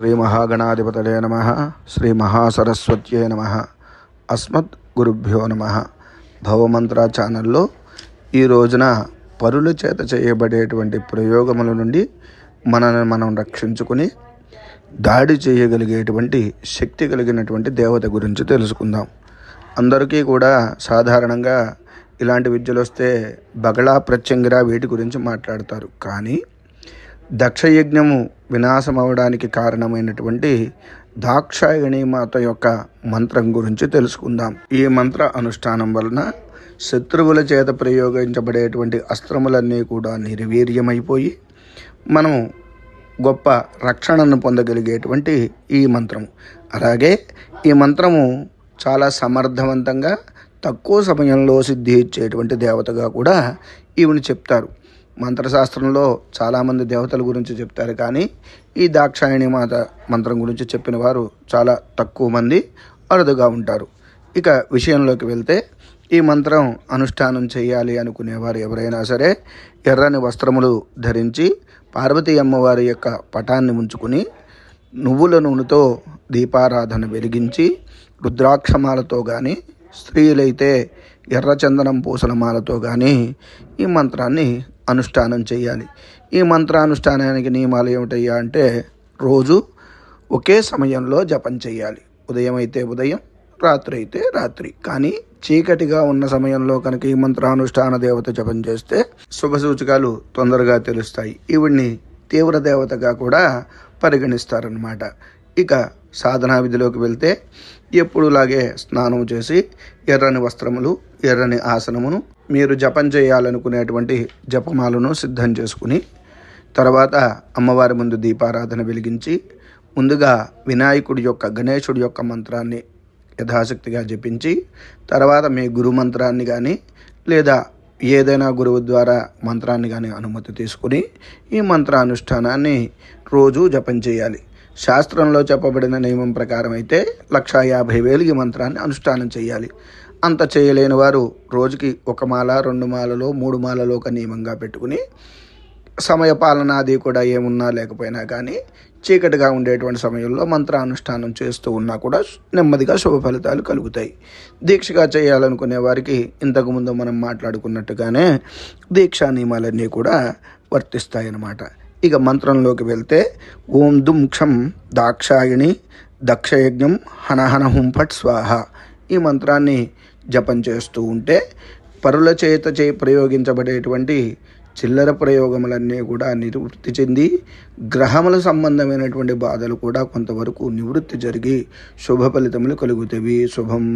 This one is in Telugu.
శ్రీ మహాగణాధిపతడే నమ శ్రీ మహాసరస్వత్యే నమ. అస్మత్ గురుభ్యో నమ. భవమంత్ర ఛానల్లో ఈ రోజున పరుల చేత చేయబడేటువంటి ప్రయోగముల నుండి మనల్ని మనం రక్షించుకుని దాడి చేయగలిగేటువంటి శక్తి కలిగినటువంటి దేవత గురించి తెలుసుకుందాం. అందరికీ కూడా సాధారణంగా ఇలాంటి విద్యలు వస్తే బగళా ప్రత్యంగిర వీటి గురించి మాట్లాడతారు. కానీ దక్షయజ్ఞము వినాశమవడానికి కారణమైనటువంటి దాక్షాయణి మాత యొక్క మంత్రం గురించి తెలుసుకుందాం. ఈ మంత్ర అనుష్ఠానం వలన శత్రువుల చేత ప్రయోగించబడేటువంటి అస్త్రములన్నీ కూడా నిర్వీర్యమైపోయి మనము గొప్ప రక్షణను పొందగలిగేటువంటి ఈ మంత్రము. అలాగే ఈ మంత్రము చాలా సమర్థవంతంగా తక్కువ సమయంలో సిద్ధి ఇచ్చేటువంటి దేవతగా కూడా ఈవిని చెప్తారు. మంత్రశాస్త్రంలో చాలామంది దేవతల గురించి చెప్తారు కానీ ఈ దాక్షాయణి మాత మంత్రం గురించి చెప్పిన వారు చాలా తక్కువ మంది అరుదుగా ఉంటారు. ఇక విషయంలోకి వెళ్తే ఈ మంత్రం అనుష్ఠానం చేయాలి అనుకునేవారు ఎవరైనా సరే ఎర్రని వస్త్రములు ధరించి పార్వతీ అమ్మవారి యొక్క పటాన్ని ఉంచుకుని నువ్వుల నూనెతో దీపారాధన వెలిగించి రుద్రాక్షమాలతో కానీ స్త్రీలైతే ఎర్రచందనం పూసల మాలతో కానీ ఈ మంత్రాన్ని అనుష్ఠానం చేయాలి. ఈ మంత్రానుష్ఠానానికి నియమాలు ఏమిటయ్యా అంటే రోజు ఒకే సమయంలో జపం చేయాలి. ఉదయం అయితే ఉదయం రాత్రి అయితే రాత్రి. కానీ చీకటిగా ఉన్న సమయంలో కనుక ఈ మంత్రానుష్ఠాన దేవత జపం చేస్తే శుభ సూచకాలు తొందరగా తెలుస్తాయి. ఈవిడ్ని తీవ్ర దేవతగా కూడా పరిగణిస్తారనమాట ఇక సాధనా విధిలోకి వెళ్తే ఎప్పుడులాగే స్నానం చేసి ఎర్రని వస్త్రములు ఎర్రని ఆసనమును మీరు జపం చేయాలనుకునేటువంటి జపమాలను సిద్ధం చేసుకుని తర్వాత అమ్మవారి ముందు దీపారాధన వెలిగించి ముందుగా వినాయకుడి యొక్క గణేశుడి యొక్క మంత్రాన్ని యథాశక్తిగా జపించి తర్వాత మీ గురు మంత్రాన్ని కానీ లేదా ఏదైనా గురువు ద్వారా మంత్రాన్ని కానీ అనుమతి తీసుకుని ఈ మంత్రానుష్ఠానాన్ని రోజు జపం చేయాలి. శాస్త్రంలో చెప్పబడిన నియమం ప్రకారం అయితే లక్షా యాభై వేలు ఈ మంత్రాన్ని అనుష్ఠానం చేయాలి. అంత చేయలేని వారు రోజుకి ఒక మాల రెండు మాలలో మూడు మాలలో ఒక నియమంగా పెట్టుకుని సమయపాలన అది కూడా ఏమున్నా లేకపోయినా కానీ చీకటిగా ఉండేటువంటి సమయంలో మంత్రానుష్ఠానం చేస్తూ ఉన్నా కూడా నెమ్మదిగా శుభ ఫలితాలు కలుగుతాయి. దీక్షగా చేయాలనుకునే వారికి ఇంతకుముందు మనం మాట్లాడుకున్నట్టుగానే దీక్షా నియమాలన్నీ కూడా వర్తిస్తాయన్నమాట. ఇక మంత్రంలోకి వెళ్తే ఓం దుం క్షం దాక్షాయిణి దక్షయజ్ఞం హనహన హుంఫట్ స్వాహ. ఈ మంత్రాన్ని జపం చేస్తూ ఉంటే పరుల చేత చే ప్రయోగించబడేటువంటి చిల్లర ప్రయోగములన్నీ కూడా నివృత్తి చెంది గ్రహముల సంబంధమైనటువంటి బాధలు కూడా కొంతవరకు నివృత్తి జరిగి శుభ ఫలితములు కలుగుతాయి శుభం.